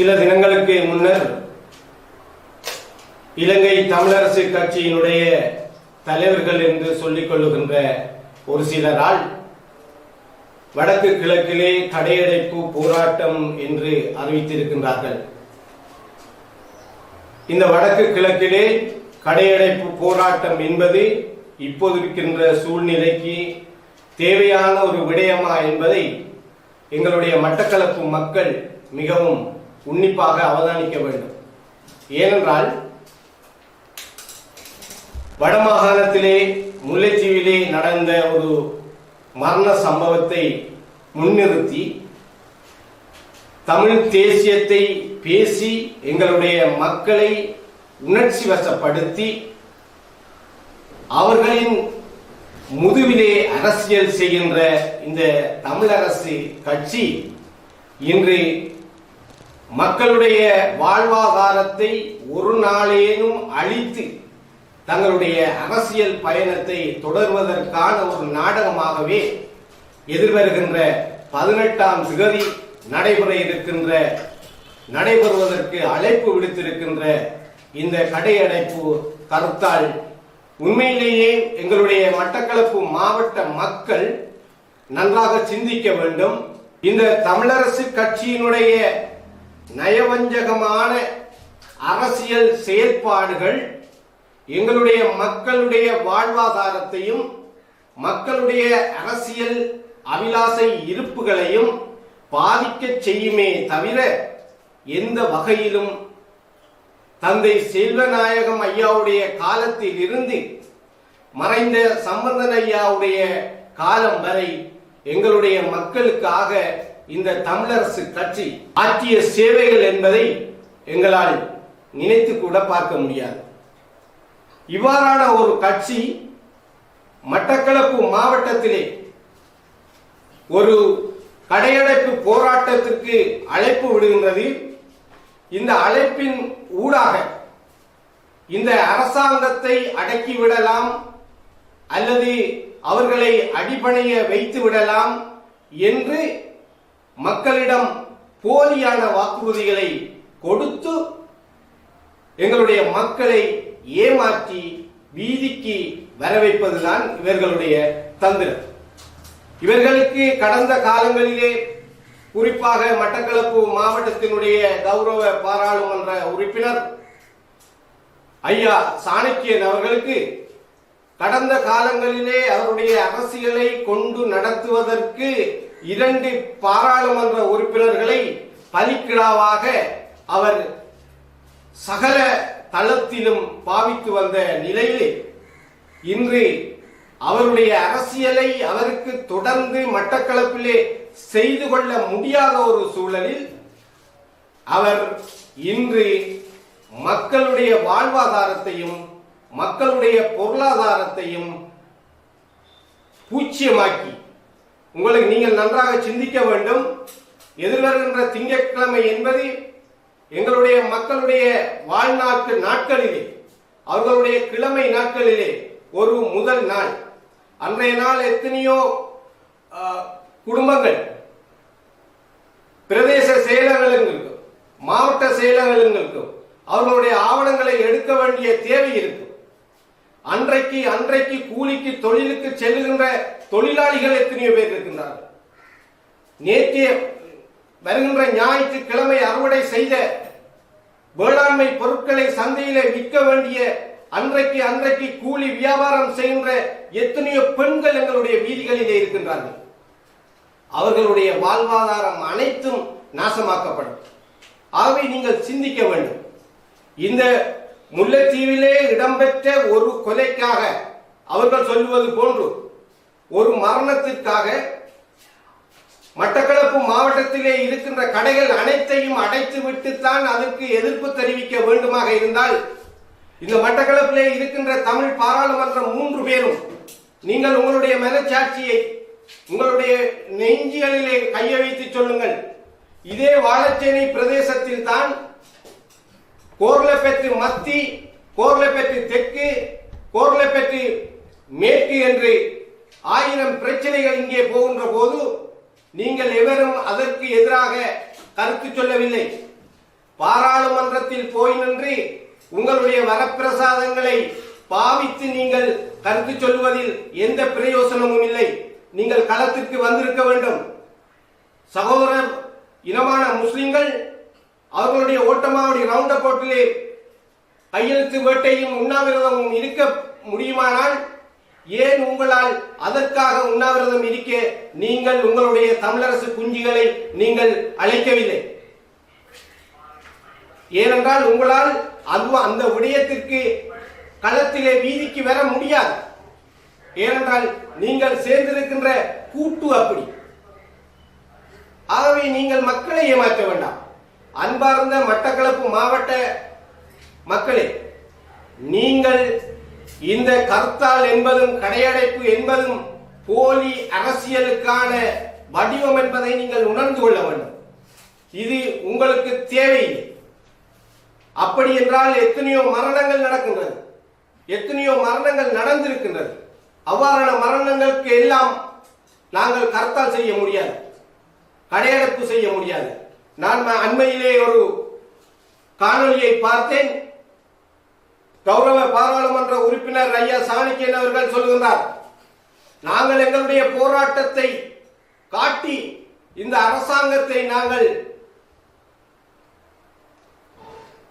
சில தினங்களுக்கு முன்னர் இலங்கை தமிழரசு கட்சியினுடைய தலைவர்கள் என்று சொல்லிக் கொள்ளுகின்ற ஒரு சிலரால் வடக்கு கிழக்கிலே கடையடைப்பு போராட்டம் என்று அறிவித்திருக்கின்றார்கள். இந்த வடக்கு கிழக்கிலே கடையடைப்பு போராட்டம் என்பது இப்போது இருக்கின்ற சூழ்நிலைக்கு தேவையான ஒரு விடயமா என்பதை எங்களுடைய மட்டக்களப்பு மக்கள் மிகவும் உன்னிப்பாக அவதானிக்க வேண்டும். ஏனென்றால் வடமாகாணத்திலே முல்லைத்தீவிலே நடந்த ஒரு மரண சம்பவத்தை முன்னிறுத்தி தமிழ் தேசியத்தை பேசி எங்களுடைய மக்களை உணர்ச்சி வசப்படுத்தி அவர்களின் முதுவிலே அரசியல் செய்கின்ற இந்த தமிழரசு கட்சி இன்று மக்களுடைய வாழ்வாதாரத்தை ஒரு நாளேனும் அழித்து தங்களுடைய அரசியல் பயணத்தை தொடர்வதற்கான ஒரு நாடகமாகவே எதிர்வருகின்ற பதினெட்டாம் திகதி நடைபெற இருக்கின்ற நடைபெறுவதற்கு அழைப்பு விடுத்திருக்கின்ற இந்த கடையடைப்பு கருத்தால் உண்மையிலேயே எங்களுடைய மட்டக்களப்பு மாவட்ட மக்கள் நன்றாக சிந்திக்க வேண்டும். இந்த தமிழரசு கட்சியினுடைய நயவஞ்சகமான அரசியல் செயல்பாடுகள் எங்களுடைய மக்களுடைய வாழ்வாதாரத்தையும் மக்களுடைய அரசியல் அபிலாசை இருப்புகளையும் பாதிக்க செய்யுமே தவிர எந்த வகையிலும் தந்தை செல்வநாயகம் ஐயாவுடைய காலத்தில் இருந்து மறைந்த சம்பந்தன் ஐயாவுடைய காலம் வரை எங்களுடைய மக்களுக்காக இந்த தமிழரசு கட்சி ஆற்றிய சேவைகள் என்பதை எங்களால் நினைத்து கூட பார்க்க முடியாது. இவ்வாறான ஒரு கட்சி மட்டக்களப்பு மாவட்டத்திலே ஒரு கடையடைப்பு போராட்டத்திற்கு அழைப்பு விடுகின்றது. இந்த அழைப்பின் ஊடாக இந்த அரசாங்கத்தை அடக்கி விடலாம் அல்லது அவர்களை அடிபணிய வைத்து விடலாம் என்று மக்களிடம் போலியான வாக்குறுதிகளை கொடுத்து எங்களுடைய மக்களை ஏமாற்றி வீதிக்கு வர வைப்பதுதான் இவர்களுடைய தந்திரம். இவர்களுக்கு கடந்த காலங்களிலே குறிப்பாக மட்டக்களப்பு மாவட்டத்தினுடைய கௌரவ பாராளுமன்ற உறுப்பினர் ஐயா சாணக்கியன் அவர்களுக்கு கடந்த காலங்களிலே அவருடைய அரசியலை கொண்டு நடத்துவதற்கு இரண்டு பாராளுமன்ற உறுப்பினர்களை பலிக்கிடாவாக அவர் சகல தளத்திலும் பாவித்து வந்த நிலையில் இன்று அவருடைய அரசியலை அவருக்கு தொடர்ந்து மட்டக்களப்பிலே செய்து கொள்ள முடியாத ஒரு சூழலில் அவர் இன்று மக்களுடைய வாழ்வாதாரத்தையும் மக்களுடைய பொருளாதாரத்தையும் பூச்சியமாக்கி உங்களுக்கு நீங்கள் நன்றாக சிந்திக்க வேண்டும். எதிர்வருகின்ற திங்கட்கிழமை என்பது எங்களுடைய மக்களுடைய வாழ்நாட்டு நாட்களிலே அவர்களுடைய கிழமை நாட்களிலே ஒரு முதல் நாள். அன்றைய நாள் எத்தனையோ குடும்பங்கள் பிரதேச செயலகங்களுக்கும் மாவட்ட செயலகங்களுக்கும் அவர்களுடைய ஆவணங்களை எடுக்க வேண்டிய தேவை இருக்கும். அன்றைக்கு அன்றைக்கு கூலிக்கு தொழிலுக்கு செல்லுகின்ற தொழிலாளிகள் எத்தனையோ பேர் இருக்கின்றார்கள். நேற்றைய வருகின்ற ஞாயிற்றுக்கிழமை அறுவடை செய்த வேளாண்மை பொருட்களை சந்தையிலே விற்க வேண்டிய அன்றைக்கு அன்றைக்கு கூலி வியாபாரம் செய்கின்ற எத்தனையோ பெண்கள் எங்களுடைய வீதிகளிலே இருக்கின்றார்கள். அவர்களுடைய வாழ்வாதாரம் அனைத்தும் நாசமாக்கப்படும். ஆகவே நீங்கள் சிந்திக்க வேண்டும். இந்த முல்லைத்தீவிலே இடம்பெற்ற ஒரு கொலைக்காக அவர்கள் சொல்லுவது போன்று ஒரு மரணத்திற்காக மட்டக்களப்பு மாவட்டத்திலே இருக்கின்ற கடைகள் அனைத்தையும் அடைத்து விட்டுத்தான் அதற்கு எதிர்ப்பு தெரிவிக்க வேண்டுமாக இருந்தால் இந்த மட்டக்களப்பிலே இருக்கின்ற தமிழ் பாராளுமன்றம் மூன்று பேரும் நீங்கள் உங்களுடைய மனச்சாட்சியை உங்களுடைய நெஞ்சிகளிலே கைய வைத்து சொல்லுங்கள். இதே வாழச்சேனை பிரதேசத்தில் தான் கோர்லப்பெற்று மத்தி கோர்லப்பெற்று தெற்கு கோர்லப்பெற்று மேற்கு என்று ஆயிரம் பிரச்சனைகள் இங்கே போகின்ற போது நீங்கள் எவரும் அதற்கு எதிராக கருத்து சொல்லவில்லை. பாராளுமன்றத்தில் போய் நின்று உங்களுடைய வரப்பிரசாதங்களை பாவித்து நீங்கள் கருத்து சொல்வதில் எந்த பிரயோசனமும் இல்லை. நீங்கள் களத்திற்கு வந்திருக்க வேண்டும். சகோதரர் இனமான முஸ்லிம்கள் அவர்களுடைய ஓட்டமாவுடைய ரவுண்ட் போட்டிலே கையெழுத்து வேட்டையும் உண்ணாவிரதமும் இருக்க முடியுமானால் ஏன் உங்களால் அதற்காக உண்ணாவிரதம் இருக்க நீங்கள் உங்களுடைய தமிழரசு குஞ்சுகளை நீங்கள் அழைக்கவில்லை? ஏனென்றால் உங்களால் அது அந்த விடயத்திற்கு களத்திலே வீதிக்கு வர முடியாது. ஏனென்றால் நீங்கள் சேர்ந்திருக்கின்ற கூட்டு அப்படி. ஆகவே நீங்கள் மக்களை ஏமாற்ற வேண்டாம். அன்பார்ந்த மட்டக்களப்பு மாவட்ட மக்களே நீங்கள் இந்த கர்த்தால் என்பதும் கடையடைப்பு என்பதும் போலி அரசியலுக்கான வடிவம் என்பதை நீங்கள் உணர்ந்து கொள்ள வேண்டும். இது உங்களுக்கு தேவையில்லை. அப்படி என்றால் எத்தனையோ மரணங்கள் நடக்கின்றது. எத்தனையோ மரணங்கள் நடந்திருக்கின்றது. அவ்வாறான மரணங்களுக்கு எல்லாம் நாங்கள் கர்த்தால் செய்ய முடியாது. கடையடைப்பு செய்ய முடியாது. நான் அண்மையிலே ஒரு காணொலியை பார்த்தேன். கௌரவ பாராளுமன்ற உறுப்பினர் ஐயா சாணக்கியன் அவர்கள் சொல்கின்றார் நாங்கள் எங்களுடைய போராட்டத்தை காட்டி இந்த அரசாங்கத்தை நாங்கள்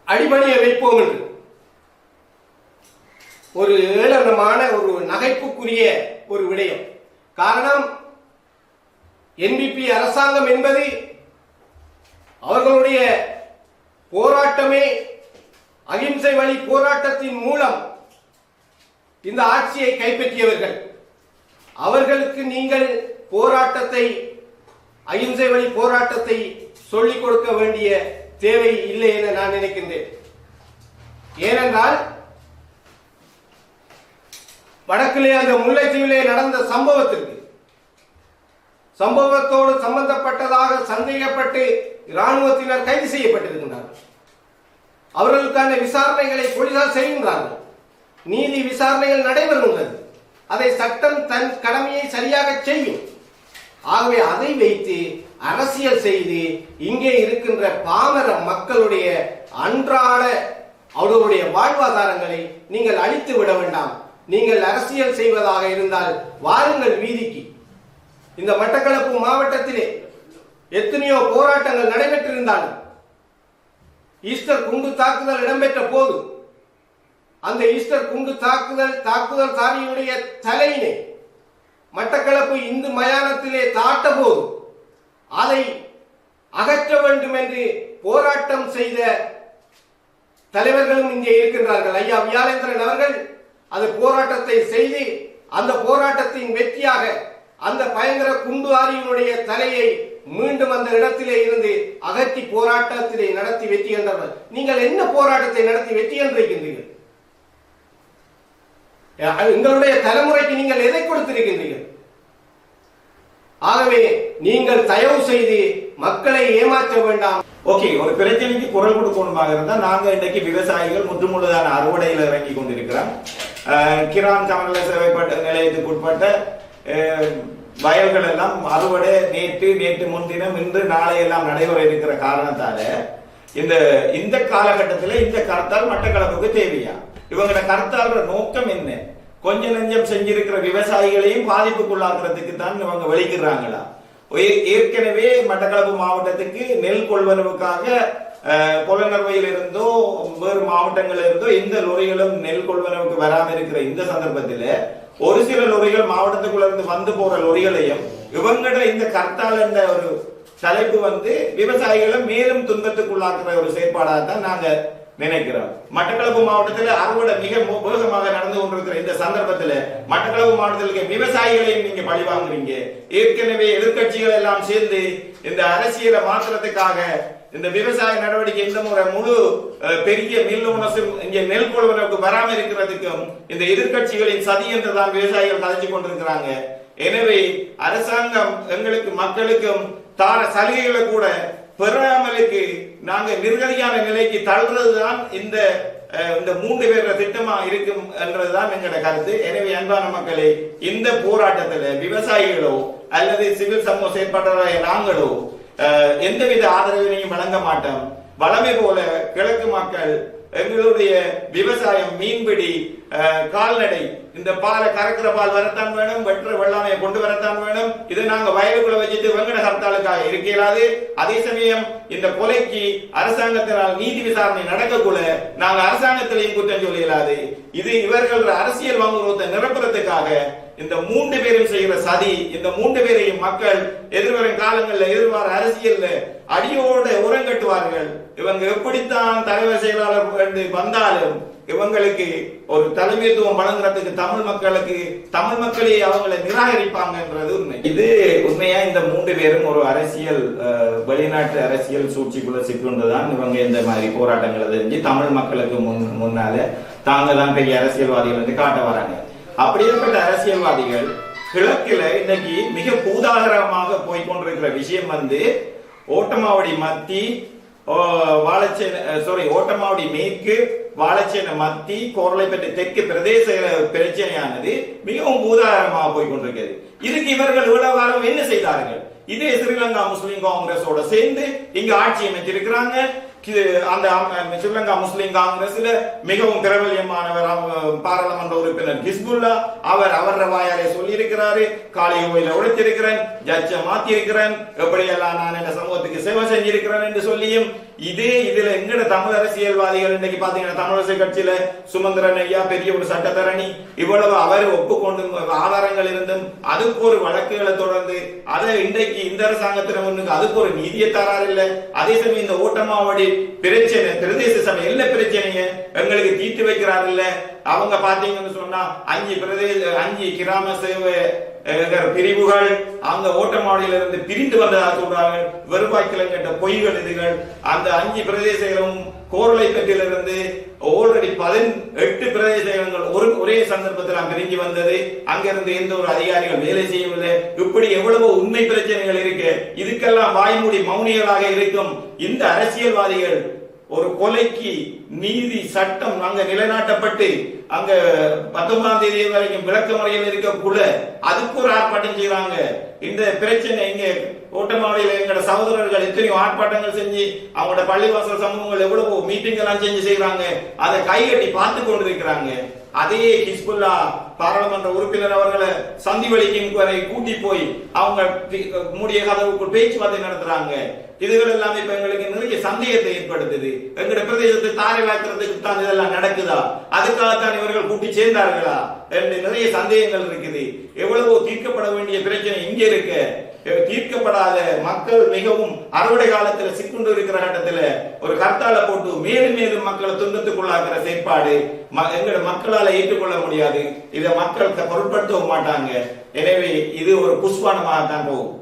அடிபணிய வைப்போம் என்று. ஒரு ஏளனமான ஒரு நகைப்புக்குரிய ஒரு விடயம். காரணம் என்பிபி அரசாங்கம் என்பது அவர்களுடைய போராட்டமே அகிம்சை வழி போராட்டத்தின் மூலம் இந்த ஆட்சியை கைப்பற்றியவர்கள். அவர்களுக்கு நீங்கள் போராட்டத்தை அகிம்சை வழி போராட்டத்தை சொல்லிக் கொடுக்க வேண்டிய தேவை இல்லை என நான் நினைக்கின்றேன். ஏனென்றால் வடக்கிலே அந்த முல்லைத்தீவிலே நடந்த சம்பவத்திற்கு சம்பவத்தோடு சம்பந்தப்பட்டதாக சந்தேகப்பட்டு இராணுவத்தினர் கைது செய்யப்பட்டிருக்கின்றார்கள் அவர்களுக்கான விசாரணைகளை போலீசார் செய்கின்றார்கள். நீதி விசாரணைகள் நடைபெறுகின்றது. அதை சட்டம் தன் கடமையை சரியாக செய்யும். ஆகவே அதை வைத்து அரசியல் செய்து இங்கே இருக்கின்ற பாமர மக்களுடைய அன்றாட அவர்களுடைய வாழ்வாதாரங்களை நீங்கள் அழித்து விட வேண்டாம். நீங்கள் அரசியல் செய்வதாக இருந்தால் வாருங்கள் வீதிக்கு. இந்த மட்டக்களப்பு மாவட்டத்திலே எத்தனையோ போராட்டங்கள் நடைபெற்றிருந்தாலும் ஈஸ்டர் குண்டு தாக்குதல் இடம்பெற்ற போது அந்த ஈஸ்டர் குண்டு தாக்குதல் தாக்குதல் தாரியுடைய தலையினை மட்டக்களப்பு இந்து மயானத்திலே தாட்ட போது அதை அகற்ற வேண்டும் என்று போராட்டம் செய்த தலைவர்களும் இங்கே இருக்கின்றார்கள். ஐயா வியாழேந்திரன் அவர்கள் அந்த போராட்டத்தை செய்து அந்த போராட்டத்தின் வெற்றியாக அந்த பயங்கர குண்டு ஆரியினுடைய தலையை மீண்டும் அந்த இடத்திலே இருந்து அகற்றி போராட்டத்திலே நடத்தி வெற்றி என்றவர் நீங்கள் என்ன போராட்டத்தை நடத்தி வெற்றி என்றிருக்கின்றீர்கள்? எங்களுடைய தலைமுறைக்கு நீங்கள் எதை கொடுத்திருக்கின்றீர்கள்? ஆகவே நீங்கள் தயவு செய்து மக்களை ஏமாற்ற வேண்டாம். ஓகே ஒரு பிரச்சனைக்கு குரல் கொடுக்கணுமாக இருந்தால் நாங்க இன்றைக்கு விவசாயிகள் முற்றுமுழுதான அறுவடையில் இறங்கி கொண்டிருக்கிறோம். அஹ், கிரான் சமநிலை சேவைப்பட்ட நிலையத்துக்கு உட்பட்ட வயல்கள் எல்லாம் அறுவடை நேற்று நேற்று முன்தினம் இன்று நாளை எல்லாம் நடைபெற இருக்கிற காரணத்தால இந்த இந்த காலகட்டத்தில் இந்த கருத்தால் மட்டக்களப்புக்கு தேவையா? இவங்களோட கருத்தாளோட நோக்கம் என்ன? கொஞ்ச நெஞ்சம் செஞ்சிருக்கிற விவசாயிகளையும் பாதிப்புக்குள்ளாக்குறதுக்கு தான் இவங்க வெளிக்கிறாங்களா ஏ- ஏற்கனவே மட்டக்களப்பு மாவட்டத்துக்கு நெல் கொள்வனவுக்காக அஹ், கொள்ளநர்வையில் இருந்தோ வேறு மாவட்டங்களில் இருந்தோ எந்த லொரிகளும் நெல் கொள்வனவுக்கு வராமல் இருக்கிற இந்த சந்தர்ப்பத்தில் ஒரு சில லொரிகள் மாவட்டத்துக்குள்ள இருந்து வந்து போற லொரிகளையும் இவங்கட இந்த கர்த்தால் என்ற ஒரு தலைப்பு வந்து விவசாயிகளை மேலும் துன்பத்துக்குள்ளாக்குற ஒரு செயற்பாடாக தான் நாங்கள் நினைக்கிறோம் மட்டக்களப்பு மாவட்டத்தில் அறுவடை மிக வேகமாக நடந்து கொண்டிருக்கிற இந்த சந்தர்ப்பத்தில் மட்டக்களப்பு மாவட்டத்தில் விவசாயிகளையும் நீங்க பழி வாங்குறீங்க. ஏற்கனவே எதிர்க்கட்சிகள் எல்லாம் சேர்ந்து இந்த அரசியலை மாற்றத்துக்காக இந்த விவசாய நடவடிக்கை இந்த முறை முழு பெரிய மில் உணசும் இங்கே நெல் கொள்வதற்கு வராம இருக்கிறதுக்கும் இந்த எதிர்க்கட்சிகளின் சதி என்றுதான் விவசாயிகள் கதைச்சு கொண்டிருக்கிறாங்க. எனவே அரசாங்கம் எங்களுக்கு மக்களுக்கும் தார சலுகைகளை கூட பெறாமலுக்கு நாங்க நிர்கதியான நிலைக்கு தள்ளுறதுதான் இந்த இந்த மூன்று பேர திட்டமா இருக்கும் என்றதுதான் எங்களோட கருத்து. எனவே அன்பான மக்களே இந்த போராட்டத்துல விவசாயிகளோ அல்லது சிவில் சமூக செயற்பாட்டாளராக நாங்களோ எந்தவித ஆதரவினையும் வழங்க மாட்டோம். வளமை போல கிழக்கு மக்கள் எங்களுடைய விவசாயம் மீன்பிடி கால்நடை இந்த பாலை கறக்கிற பால் வரத்தான் வேணும் வெற்ற வெள்ளாமையை கொண்டு வரத்தான் வேணும். இதை நாங்க வயலுக்குள்ள வச்சுட்டு வெங்கட ஹர்த்தாலுக்காக இருக்கலாது அதே சமயம் இந்த கொலைக்கு அரசாங்கத்தினால் நீதி விசாரணை நடக்கக்குள்ள நாங்க அரசாங்கத்திலையும் குற்றம் சொல்ல இயலாது. இது இவர்கள் அரசியல் வாங்குறதை நிரப்புறதுக்காக இந்த மூன்று பேரும் செய்கிற சதி இந்த மூன்று பேரையும் மக்கள் எதிர்வரும் காலங்களில் எதிர்வார அரசியல் அடியோட உரங்கட்டுவார்கள். இவங்க எப்படித்தான் தலைவர் செயலாளர் வந்தாலும் இவங்களுக்கு ஒரு தலைமைத்துவம் வழங்குறதுக்கு தமிழ் மக்களுக்கு தமிழ் மக்களே அவங்களை நிராகரிப்பாங்கன்றது உண்மை. இது உண்மையா? இந்த மூன்று பேரும் ஒரு அரசியல் வெளிநாட்டு அரசியல் சூழ்ச்சிக்குள்ள சிக்கொண்டுதான் இவங்க இந்த மாதிரி போராட்டங்களை தெரிஞ்சு தமிழ் மக்களுக்கு முன் முன்னால தாங்க தான் பெரிய அரசியல்வாதிகள் வந்து காட்ட வராங்க. அப்படியேப்பட்ட அரசியல்வாதிகள் கிழக்கில் இன்னைக்கு மிக பூதாகரமாக போய்கொண்டிருக்கிற விஷயம் வந்து ஓட்டமாவடி மத்தி வாழைச்சேன சாரி ஓட்டமாவடி மேற்கு வாழைச்சேன மத்தி கோரளைப்பட்டு தெற்கு பிரதேச பிரச்சனையானது மிகவும் பூதாகரமாக போய்கொண்டிருக்கிறது இதுக்கு இவர்கள் இவ்வளவு காலம் என்ன செய்தார்கள்? இதே ஸ்ரீலங்கா முஸ்லிம் காங்கிரஸோட சேர்ந்து இங்க ஆட்சி அமைச்சிருக்கிறாங்க அந்த ஸ்ரீலங்கா முஸ்லிம் காங்கிரஸ்ல மிகவும் பிரபல்யமானவர் பாராளுமன்ற உறுப்பினர் ஹிஸ்புல்லா. அவர் அவர் வாயாலே சொல்லி இருக்கிறாரு காளி கோயில உடைத்திருக்கிறேன் ஜட்ஜ மாத்தி இருக்கிறேன் எப்படியெல்லாம் நான் இந்த சமூகத்துக்கு சேவை செஞ்சிருக்கிறேன் என்று சொல்லியும் இதே இதுல எங்கட தமிழ் அரசியல்வாதிகள் இன்னைக்கு பாத்தீங்கன்னா தமிழரசு கட்சியில சுமந்திரன் ஐயா பெரிய ஒரு சட்டத்தரணி இவ்வளவு அவர் ஒப்புக்கொண்டு ஆதாரங்கள் இருந்தும் அதுக்கு ஒரு வழக்குகளை தொடர்ந்து அதை இன்றைக்கு இந்த அரசாங்கத்தின முன்னுக்கு அதுக்கு ஒரு நீதியை தராறு இல்ல அதே சமயம் இந்த ஓட்டமாவடி பிரச்சனை பிரதேச சபை என்ன பிரச்சனைங்க? எங்களுக்கு தீர்த்து வைக்கிறாரு இல்ல அவங்க பாத்தீங்கன்னு சொன்னா அஞ்சு பிரதேச அஞ்சு கிராம சேவை பிரிவுகள் அந்த ஓட்டமாவடியில இருந்து பிரிந்து வந்ததாக சொல்றாங்க வருவாய்க்கில் கேட்ட பொய்கள் இதுகள். அந்த அஞ்சு பிரதேசங்களும் கோரளைப்பட்டிலிருந்து ஆல்ரெடி பதினெட்டு பிரதேசங்கள் ஒரு ஒரே சந்தர்ப்பத்தில் பிரிஞ்சு வந்தது. அங்கிருந்து எந்த ஒரு அதிகாரிகள் வேலை செய்யவில்லை. இப்படி எவ்வளவு உண்மை பிரச்சனைகள் இருக்கு. இதுக்கெல்லாம் வாய்மூடி மௌனிகளாக இருக்கும். இந்த அரசியல்வாதிகள் ஒரு கொலைக்கு நீதி சட்டம் அங்க நிலைநாட்டப்பட்டு அங்க பத்தொன்பதாம் தேதி வரைக்கும் விளக்க முறையில் இருக்கக்குள்ள அதுக்கு ஒரு ஆர்ப்பாட்டம் செய்யறாங்க இந்த பிரச்சனை இங்க ஓட்டமாவடியில எங்களோட சகோதரர்கள் எத்தனையோ ஆர்ப்பாட்டங்கள் செஞ்சு அவங்களோட பள்ளிவாசல் சமூகங்கள் எவ்வளவு மீட்டிங் எல்லாம் செஞ்சு செய்யறாங்க அதை கைகட்டி பார்த்து கொண்டிருக்கிறாங்க. அதே ஹிஸ்புல்லா பாராளுமன்ற உறுப்பினர் அவர்களை சந்தி வலிக்கும் வரை கூட்டி போய் அவங்க மூடிய கதவுக்குள் பேச்சுவார்த்தை நடத்துறாங்க. இதுகள் எல்லாமே இப்ப எங்களுக்கு நிறைய சந்தேகத்தை ஏற்படுத்துது. எங்களுடைய பிரதேசத்தை தாரை வாக்குறதுக்கு தான் இதெல்லாம் நடக்குதா? அதுக்காகத்தான் இவர்கள் கூட்டி சேர்ந்தார்களா? என்று நிறைய சந்தேகங்கள் இருக்குது. எவ்வளவோ தீர்க்கப்பட வேண்டிய பிரச்சனை இங்கே இருக்க. தீர்க்கப்படாத மக்கள் மிகவும் அறுவடை காலத்துல சிக்குண்டு இருக்கிற கட்டத்துல ஒரு கர்த்தால போட்டு மேலும் மேலும் மக்களை துன்பத்துக்குள்ளாக்குற செயற்பாடு ம- எங்களோட மக்களால ஏற்றுக்கொள்ள முடியாது. இதை மக்கள் பொருட்படுத்தவும் மாட்டாங்க. எனவே இது ஒரு புஷ்பானமாகத்தான் போகும்.